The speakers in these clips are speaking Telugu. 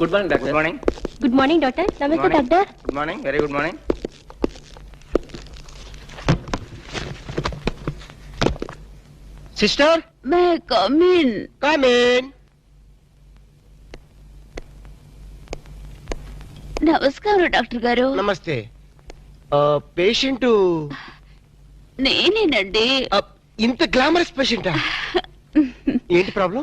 Good morning doctor good morning good morning doctor నమస్తే Morning. Doctor good morning very good morning sister may come in come in నమస్కారం డాక్టర్ గారు నమస్తే పేషెంట్ నేనేనండి ఇంత గ్లామరస్ పేషెంటా ఏంటి ప్రాబ్లం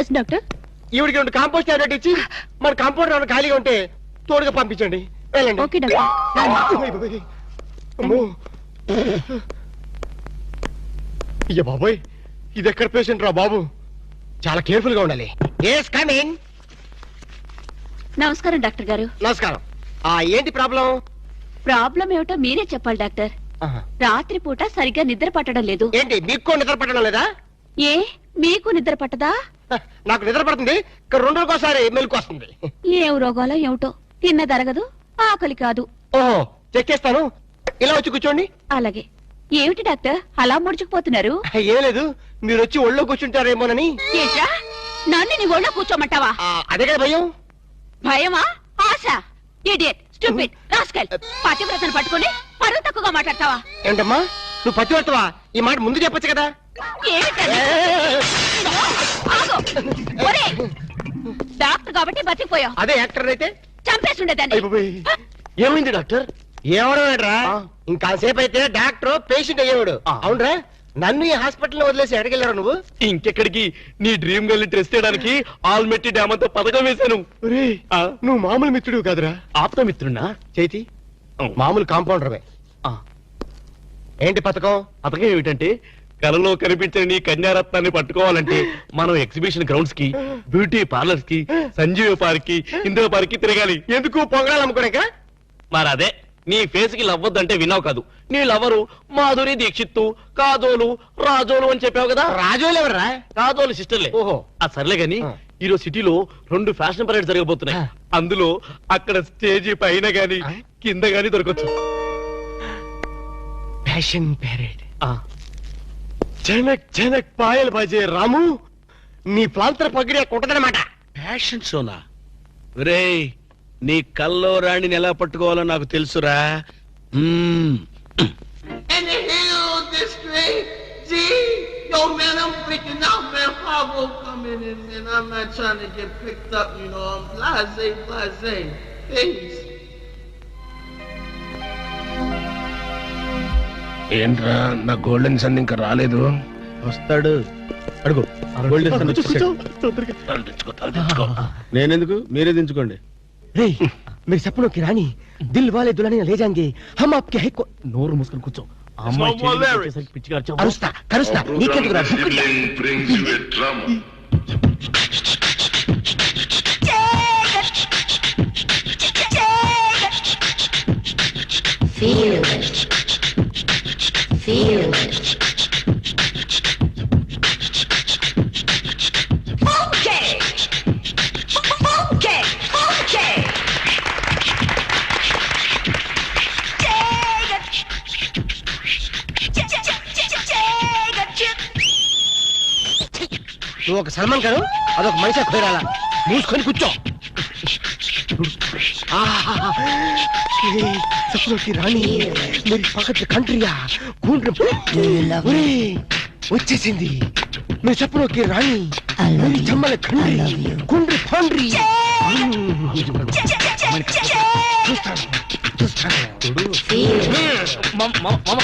ఎస్ డాక్టర్ ఈవిడికి రెండు కాంపోస్ట్ టాబ్లెట్ ఇచ్చి మన కాంపౌండ్ ఏమైనా ఖాళీగా ఉంటే తోడుగా పంపించండి. వెళ్ళండి. ఓకే డాక్టర్ అయ్య బాబోయ్. అమ్మో. అయ్య బాబోయ్ ఇది ఎక్కడ పేషెంట్ రా బాబు? చాలా కేర్ఫుల్గా ఉండాలి ఎస్ కమింగ్ నమస్కారం డాక్టర్ గారు. నమస్కారం. ఆ ఏంటి ప్రాబ్లం? ప్రాబ్లం ఏమిటో మీరే చెప్పాలి డాక్టర్. రాత్రి పూట సరిగ్గా నిద్ర పట్టడం లేదు. ఏంటి మీకు నిద్ర పట్టడం లేదా? ఏ? మీకు నిద్ర పట్టదా? నాకు నిద్ర పడుతుంది. రెండు రోజుకోసారి మెలకు వస్తుంది ఏం రోగాలో ఏమిటో? తిన్నదరగదు ఆకలి కాదు. ఓహో చెక్ చేస్తాను. ఇలా వచ్చి కూర్చోండి. అలాగే. ఏమిటి డాక్టర్? అలా ముడుచుకుపోతున్నారు? ఏం లేదు. మీరు వచ్చి ఒళ్ళో కూర్చుంటారేమోనని. ఏంట్రా? నన్ను నీ ఒళ్ళో కూర్చోమంటావా? అదే కదా భయం. భయమా? ఆశ? ఇడియట్ స్టూపిడ్ రాస్కల్ పతివ్రతను పట్టుకొని పరువు తక్కువగా మాట్లాడతావా? ఏంటమ్మా? నువ్వు పత్తి పడతావా ఈ మాట ముందు చెప్పొచ్చు కదా? డాక్టర్ కాబట్టి బతికిపోయావు. అదే యాక్టర్ అయితే? చంపేసి ఉండేదాన్ని ఏమైంది డాక్టర్? ఏమడరా ఇంకాసేపు అయితే డాక్టర్ పేషెంట్ అయ్యేవాడు. అవునరా నన్ను ఈ హాస్పిటల్ వదిలేసి ఎక్కడికి వెళ్ళారు నువ్వు? ఇంకెక్కడికి? నీ డ్రీమ్ గర్ల్ ట్రెస్ చేయడానికి ఆల్మెట్టి డ్యామ్ అంతా పథకం వేశాను. ఆ. నువ్వు మామూలు మిత్రుడు కాదురా. ఆప్తమిత్రున్నా చైతి? మామూలు కాంపౌండర్వే ఆ. ఏంటి పథకం? పథకం ఏమిటంటే కలలో కనిపించని నీ కన్యారత్నాన్ని పట్టుకోవాలంటే మనం ఎగ్జిబిషన్ గ్రౌండ్స్కి బ్యూటీ పార్లర్స్కి సంజీవ పార్క్కి ఇందిరా పార్క్కి తిరగాలి. ఎందుకు? పొంగడాలు అమ్ముకోడాక మరి అదే నీ ఫేస్కి లవ్వద్దంటే విన్నావు కాదు. నీ లవరు మాధురి దీక్షిత్తు కాజోలు రాజోలు అని చెప్పావు కదా? రాజోలు ఎవర్రా? కాజోలు సిస్టర్లే ఓహో. ఆ సర్లే గాని. ఈరోజు సిటీలో రెండు ఫ్యాషన్ పరేడ్ జరగబోతున్నాయి. అందులో అక్కడ స్టేజీ పైన గాని. కింద గాని దొరకచ్చు. ఫ్యాషన్ ఆ. జనక్ జనక్ పాయల్ బజే రాము నీ ప్లాంతర పగిడి కొట్టదనమాట ఫ్యాషన్ సోనా? రే నీ కల్లో రాణిని ఎలా పట్టుకోవాలో నాకు తెలుసురా. Coming in, and I'm not trying to get picked up, ఏంట్రా నా గోల్డెన్ సన్ ఇంకా రాలేదు? వస్తాడు. అడుగు. గోల్డెన్ సన్ వచ్చేసాడు. నేనెందుకు? మీరే దించుకోండి. రే మీరు సపనో కి రాణి దిల్ వాలే దుల్హనియా లే జాంగే. హమ్ ఆప్కే హై కో- నోరు మూసుకొని కూర్చో. ఆ అమ్మాయి lyrics. వచ్చేసరికి పిచ్చిగా అరిచావు. అరుస్తా కరుస్తా నీకెందుకు రా? Sibling brings you a drama. నువ్వు ఒక సల్మాన్ గారు అదొక మనిషి ఖోరాలా మూసుకొని కూర్చో. ఆహాహా. ఏ, సపనో కి రాణి మీరు పక్కన కంట్రీయా గూండ్ర వచ్చేసింది. మీ సపనో కి రాణి మీరు I కండ్రి. గుండ్రి చూస్తాను చూస్తాను. మామ,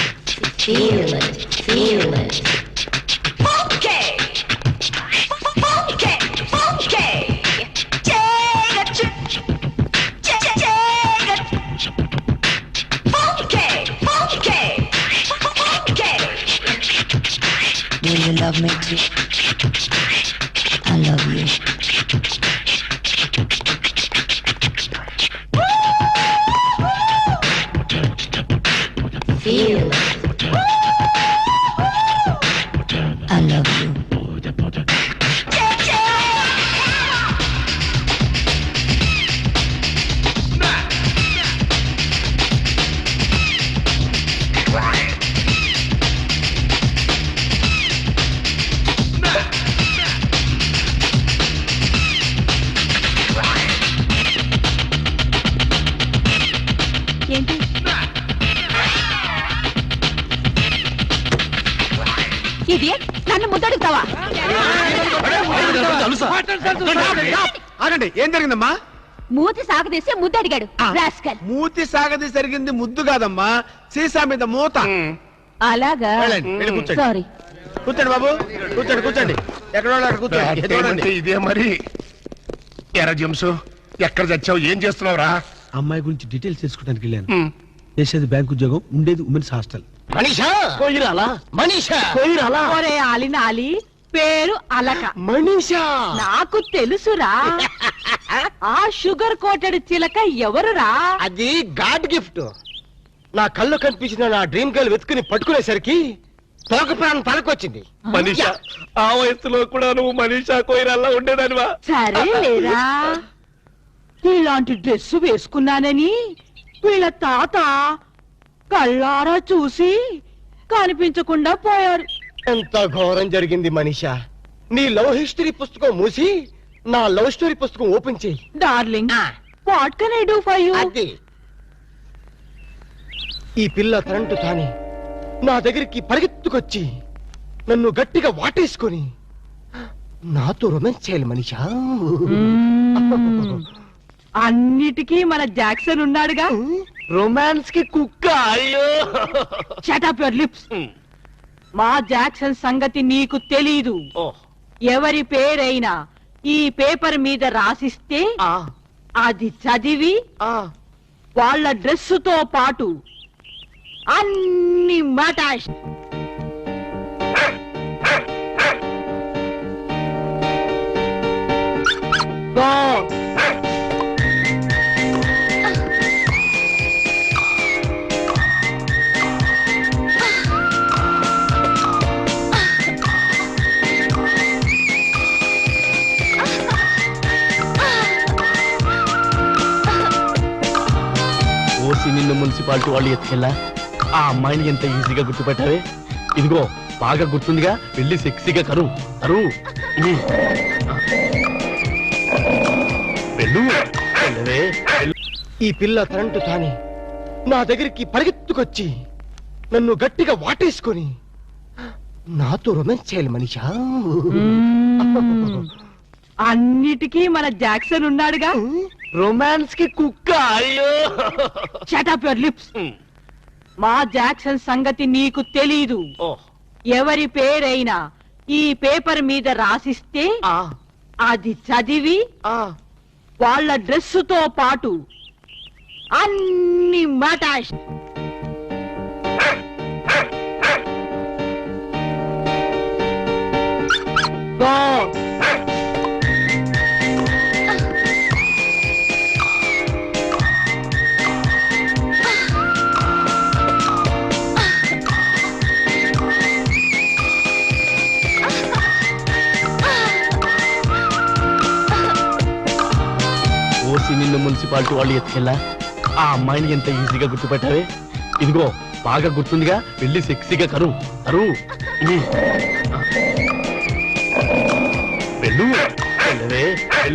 you love me too? I I love you. Feel. I love you. Idiot నన్ను ముద్దడుగుతావా ఆగండి ఏం జరిగిందమ్మా? మూతి సాగదీసి ముద్దడిగాడు రాస్కల్. మూతి సాగది జరిగింది ముద్దు కాదమ్మా సీసా మీద మూత. అలాగా. సారీ కూర్చోండి. బాబు కూర్చోండి కూర్చోండి. ఎక్కడ అక్కడ కూర్చోండి. ఇదే మరి. ఎరా జంసు ఎక్కడ చచ్చావు ఏం చేస్తున్నావురా? అమ్మాయి గురించి డీటెయిల్స్ తెలుసుకోవడానికి వెళ్ళాను. చేసేది బ్యాంక్ ఉద్యోగం ఉండేది ఉమెన్స్ హాస్టల్. మనీషా? కోయిరాలా? మనీషా? కోయిరాలా? ఒరే ఆలినాలి పేరు అలక. మనీషా? నాకు తెలుసురా. ఆ షుగర్ కోటెడ్ చిలక ఎవరురా? అది గాడ్ గిఫ్ట్. నా కళ్ళు కనిపించిన నా డ్రీమ్ గర్ల్ వెతుకుని పట్టుకునేసరికి తోక ప్రాణం తలకొచ్చింది. మనీషా ఆ వయసులో కూడా నువ్వు మనీషా కోయిరాల్లా ఉండేదానివా? సరే లేరా. ఇలాంటి డ్రెస్ వేసుకున్నానని వీళ్ళ తాత కళ్ళారా చూసి కనిపించకుండా పోయారు. ఎంత ఘోరం జరిగింది మనీషా. నీ లవ్ హిస్టరీ పుస్తకం మూసి నా లవ్ స్టోరీ పుస్తకం ఓపెన్ చేయి. Darling what can I do for you? అది. ఈ పిల్ల తనంటు తానే నా దగ్గరికి పరిగెత్తుకొచ్చి నన్ను గట్టిగా వాటేసుకొని నాతో రొమాన్స్ చేయాలి మనిషా. అన్నిటికీ మన జాక్సన్ ఉన్నాడుగా. రొమాన్స్కి కుక్క అయ్యో. షటప్ యువర్ లిప్స్ మా జాక్సన్ సంగతి నీకు తెలీదు. ఎవరి పేరైనా ఈ పేపర్ మీద రాసిస్తే ఆ, అది చదివి. వాళ్ళ డ్రెస్సుతో పాటు అన్ని మటాష్ Go. చేసి నిన్ను మున్సిపాలిటీ వాళ్ళు ఎత్తుకెళ్ళా ఆ అమ్మాయిని ఎంత ఈజీగా గుర్తుపెట్టావే? ఇదిగో బాగా గుర్తుందిగా వెళ్ళి సెక్సీగా కరు కరు. వెళ్ళు. వెళ్ళవే. ఈ పిల్ల తనంటు తాని నా దగ్గరికి పరిగెత్తుకొచ్చి నన్ను గట్టిగా వాటేసుకొని నాతో రొమాన్స్ చేయాలి మనిషా. అన్నిటికీ మన జాక్సన్ ఉన్నాడుగా. రొమాన్స్కి కుక్క అయ్యో. Shut up your lips. మా జాక్సన్ సంగతి నీకు తెలీదు. ఓ, ఎవరి పేరైనా ఈ పేపర్ మీద రాసిస్తే ఆ, అది చదివి ఆ. వాళ్ళ డ్రెస్సుతో పాటు అన్ని మటాష్ Go. ఓసి నిన్ను మున్సిపాలిటీ వాళ్ళు ఎత్తుకెళ్ళా ఆ అమ్మాయిని ఎంత ఈజీగా గుర్తుపెట్టావే? ఇదిగో బాగా గుర్తుందిగా వెళ్ళి సెక్సీగా కరు కరు. వెళ్ళు. వెళ్ళవే వెళ్ళు.